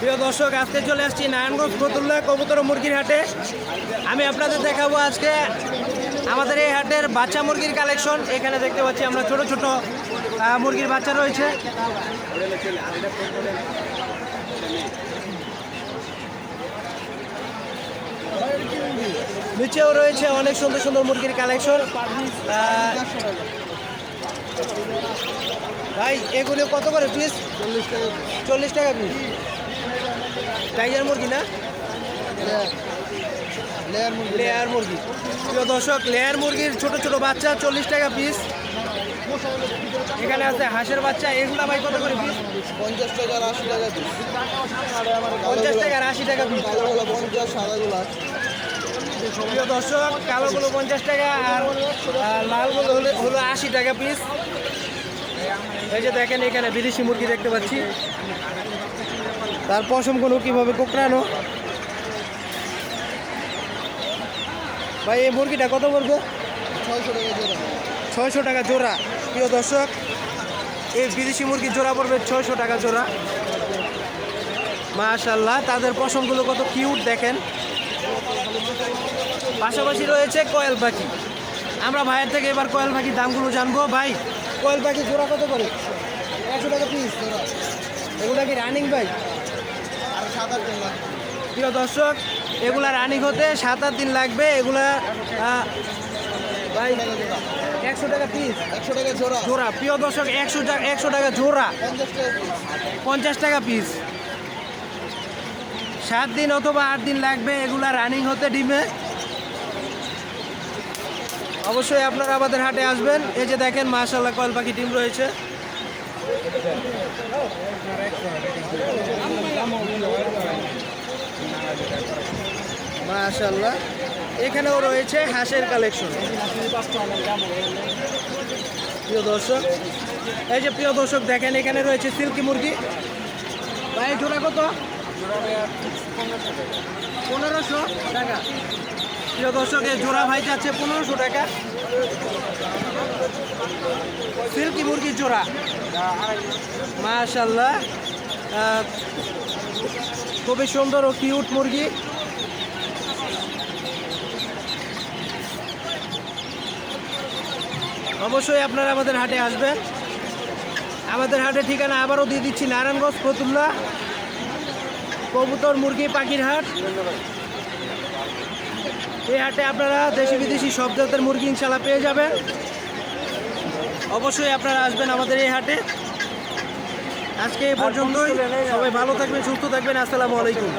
প্রিয় দর্শক, আজকে চলে আসছি নারায়ণগঞ্জ ফতুল্লা কবুতর মুরগির হাটে। আমি আপনাদের দেখাবো আজকে আমাদের এই হাটের বাচ্চা মুরগির কালেকশন। এখানে দেখতে পাচ্ছি আমরা ছোট ছোট মুরগির বাচ্চা রয়েছে। নিচেও রয়েছে অনেক সুন্দর সুন্দর মুরগির কালেকশন। ভাই, এগুলো কত করে পিস চল্লিশ টাকা চল্লিশ টাকা পিস টাইগার মুরগি না? লেয়ার মুরগি লেয়ার মুরগি। প্রিয় দর্শক লেয়ার মুরগির ছোট ছোট বাচ্চা চল্লিশ টাকা পিস এখানে আছে হাঁসের বাচ্চা এগুলা ভাই কত করে পিস পঞ্চাশ টাকা আর আশি টাকা পিস পঞ্চাশ টাকা আশি টাকা পিস কালোগুলো পঞ্চাশ সাদাগুলো প্রিয় দর্শক কালোগুলো পঞ্চাশ টাকা আর আর লালগুলো হলো হলো আশি টাকা পিস এই যে দেখেন এখানে বিদেশি মুরগি দেখতে পাচ্ছি। তার পশমগুলো কীভাবে কোকড়ানো? ভাই এই মুরগিটা কত পড়বে? ছয়শো টাকা জোড়া। প্রিয় দর্শক এই বিদেশি মুরগির জোড়া পড়বে ছয়শো টাকা জোড়া। মাশাল্লাহ তাদের পশমগুলো কত কিউট দেখেন। পাশাপাশি রয়েছে কয়েল পাখি। আমরা ভাইয়ের থেকে এবার কয়েল পাখির দামগুলো জানব। ভাই কয়েল পাখি জোড়া কত করে? একশো টাকা পিস জোড়া। এগুলা কি রানিং ভাই? আর সাত আট দিন লাগবে প্রিয় দর্শক এগুলা রানিং হতে সাত আট দিন লাগবে। এগুলা ভাই একশো টাকা পিস একশো টাকা জোড়া। জোড়া। প্রিয় দর্শক একশো টাকা একশো টাকা জোড়া। পঞ্চাশ টাকা পিস সাত দিন অথবা আট দিন লাগবে এগুলা রানিং হতে ডিমে। অবশ্যই আপনারা আমাদের হাটে আসবেন। এই যে দেখেন মাশাল্লাহ কয়েল পাখি ডিম রয়েছে। মাশাল্লাহ এখানেও রয়েছে হাঁসের কালেকশন। প্রিয় দর্শক, এই যে প্রিয় দর্শক, দেখেন, এখানে রয়েছে সিল্কি মুরগি। ভাই, জোড়া কত? পনেরোশো টাকা। প্রিয় দর্শক, এই জোড়া ভাই যাচ্ছে পনেরোশো টাকা। সিল্কি মুরগির জোড়া। মাশাল্লাহ খুবই সুন্দর ও কিউট মুরগি। অবশ্যই আপনারা আমাদের হাটে আসবেন। আমাদের হাটে ঠিকানা আবারও দিয়ে দিচ্ছি, নারায়ণগঞ্জ, ফতুল্লা, কবুতর মুরগি, পাখির হাট। এই হাটে আপনারা দেশি বিদেশি সব জাতের মুরগি ইনশাল্লাহ পেয়ে যাবেন। অবশ্যই আপনারা আসবেন আমাদের এই হাটে। আজকে এই পর্যন্তই। সবাই ভালো থাকবেন, সুস্থ থাকবেন। আসসালামু আলাইকুম।